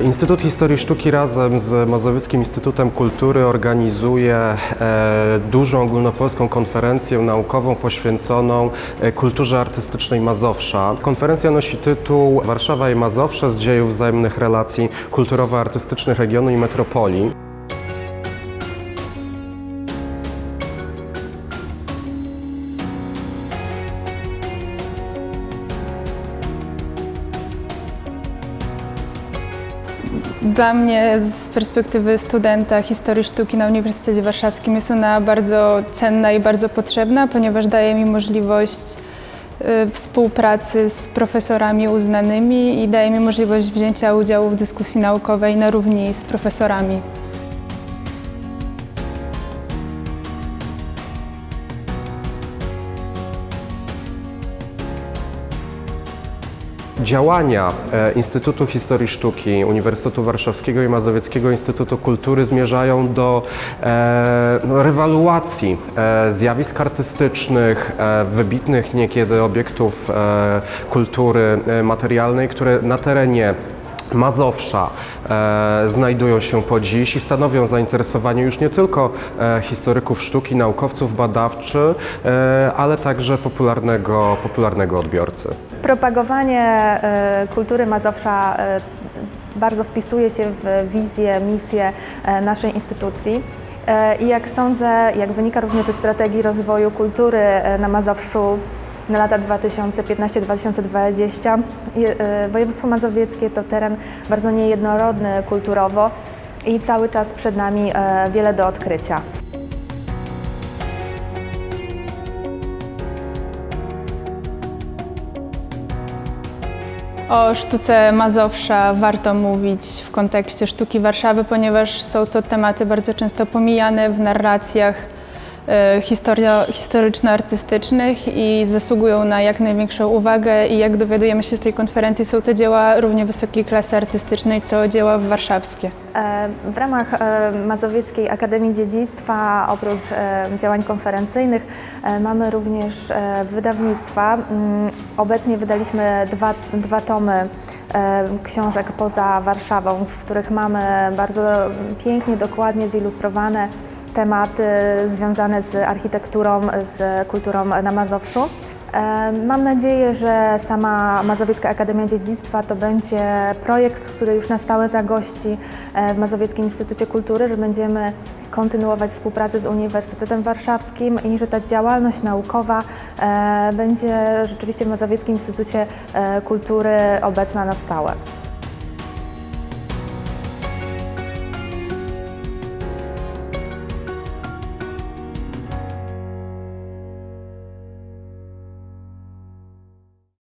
Instytut Historii Sztuki razem z Mazowieckim Instytutem Kultury organizuje e, dużą ogólnopolską konferencję naukową poświęconą e, kulturze artystycznej Mazowsza. Konferencja nosi tytuł Warszawa i Mazowsze z dziejów wzajemnych relacji kulturowo-artystycznych regionu i metropolii. Dla mnie z perspektywy studenta historii sztuki na Uniwersytecie Warszawskim jest ona bardzo cenna i bardzo potrzebna, ponieważ daje mi możliwość y, współpracy z profesorami uznanymi i daje mi możliwość wzięcia udziału w dyskusji naukowej na równi z profesorami. Działania e, Instytutu Historii Sztuki, Uniwersytetu Warszawskiego i Mazowieckiego Instytutu Kultury zmierzają do e, no, rewaluacji e, zjawisk artystycznych, wybitnych niekiedy obiektów kultury materialnej, które na terenie Mazowsza e, znajdują się po dziś i stanowią zainteresowanie już nie tylko e, historyków sztuki, naukowców badawczych, e, ale także popularnego, popularnego odbiorcy. Propagowanie e, kultury Mazowsza e, bardzo wpisuje się w wizję, misję e, naszej instytucji. E, I jak sądzę, jak wynika również ze strategii rozwoju kultury e, na Mazowszu na lata 2015-2020, je- e, województwo mazowieckie to teren bardzo niejednorodny kulturowo i cały czas przed nami e, wiele do odkrycia. O sztuce Mazowsza warto mówić w kontekście sztuki Warszawy, ponieważ są to tematy bardzo często pomijane w narracjach e, historio- historyczno-artystycznych i zasługują na jak największą uwagę i jak dowiadujemy się z tej konferencji, są to dzieła równie wysokiej klasy artystycznej, co dzieła warszawskie. E, W ramach e, Mazowieckiej Akademii Dziedzictwa, oprócz e, działań konferencyjnych, mamy również wydawnictwa. Mm, Obecnie wydaliśmy dwa, dwa tomy książek poza Warszawą, w których mamy bardzo pięknie, dokładnie zilustrowane tematy związane z architekturą, z kulturą na Mazowszu. Mam nadzieję, że sama Mazowiecka Akademia Dziedzictwa to będzie projekt, który już na stałe zagości e, w Mazowieckim Instytucie Kultury, że będziemy kontynuować współpracę z Uniwersytetem Warszawskim i że ta działalność naukowa e, będzie rzeczywiście w Mazowieckim Instytucie e, Kultury obecna na stałe.